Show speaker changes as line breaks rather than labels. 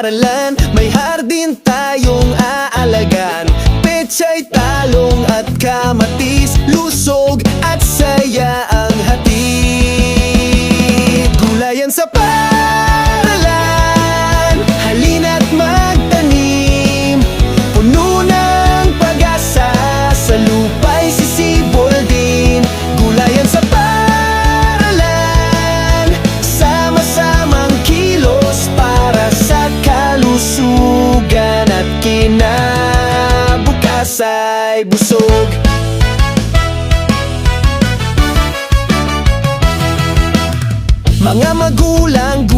pag-aralan May hardin tayong aalagan Pechay, talong at kamatis Lusog at sayo ay busog. Mga magulang,